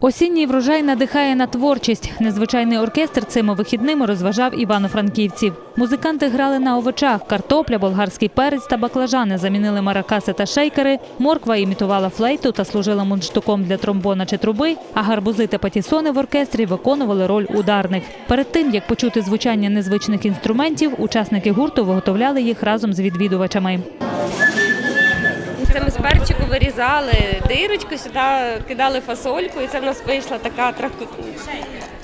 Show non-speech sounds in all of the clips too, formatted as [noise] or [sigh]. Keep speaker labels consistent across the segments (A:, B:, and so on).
A: Осінній врожай надихає на творчість. Незвичайний оркестр цими вихідними розважав івано-франківців. Музиканти грали на овочах. Картопля, болгарський перець та баклажани замінили маракаси та шейкери. Морква імітувала флейту та служила мундштуком для тромбона чи труби. А гарбузи та патісони в оркестрі виконували роль ударних. Перед тим як почути звучання незвичних інструментів, учасники гурту виготовляли їх разом з відвідувачами.
B: Це ми з перчику вирізали дирочку, сюди кидали фасольку, і це в нас вийшла така тракту...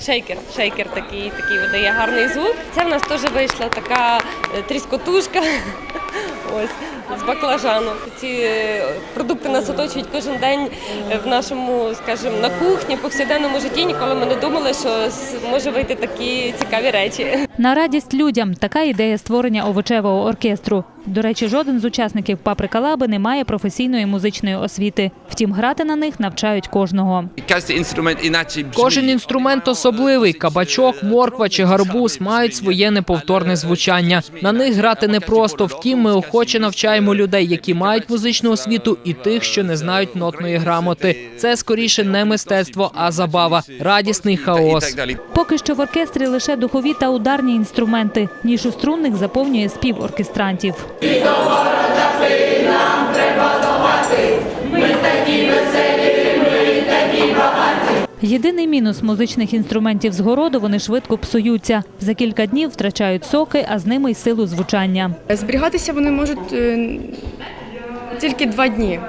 B: шейкер. Шейкер такий, такий видає гарний звук. Це в нас теж вийшла така е, тріскотушка. [laughs] Ось з баклажану. Ці е, продукти нас оточують кожен день е, в нашому, скажімо, на кухні, повсякденному житті. Ніколи ми не думали, що може вийти такі цікаві речі.
A: На радість людям така ідея створення овочевого оркестру. До речі, жоден з учасників Паприка Лаби не має професійної музичної освіти. Втім, грати на них навчають кожного.
C: Кожен інструмент
D: особливий. Кабачок, морква чи гарбуз мають своє неповторне звучання. На них грати непросто. Втім, ми охоче навчаємо людей, які мають музичну освіту, і тих, що не знають нотної грамоти. Це скоріше не мистецтво, а забава, радісний хаос.
A: Поки що в оркестрі лише духові та ударні інструменти. Нішу струнних заповнює спів оркестрантів. Єдиний мінус музичних інструментів з городу вони швидко псуються. За кілька днів втрачають соки, а з ними й силу звучання.
E: Зберігатися вони можуть е, тільки два дні.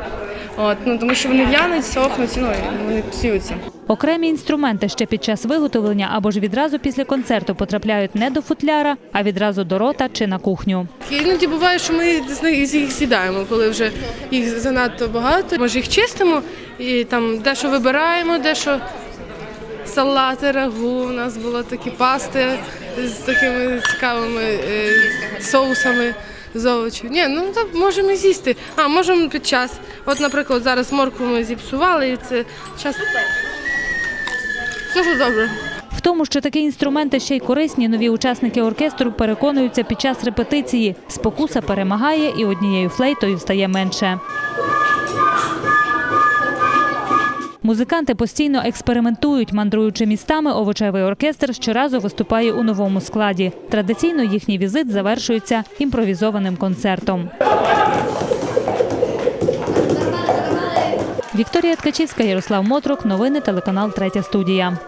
E: От, ну, тому що вони в'януть, сохнуть, ну, вони псуються.
A: Окремі інструменти ще під час виготовлення або ж відразу після концерту потрапляють не до футляра, а відразу до рота чи на кухню.
F: Іноді буває, що ми з них їх з'їдаємо, коли вже їх занадто багато. Може їх чистимо і там дещо вибираємо, дещо салати, рагу. У нас були такі пасти з такими цікавими е, соусами з овочів. Ні, ну так можемо з'їсти. А можемо під час. От, наприклад, зараз моркву ми зіпсували, і це час. Дуже добре.
A: В тому, що такі інструменти ще й корисні, нові учасники оркестру переконуються під час репетиції. Спокуса перемагає і однією флейтою стає менше. Музиканти постійно експериментують, мандруючи містами, овочевий оркестр щоразу виступає у новому складі. Традиційно їхній візит завершується імпровізованим концертом. Вікторія Ткачівська, Ярослав Мотрук. Новини телеканал Третя студія.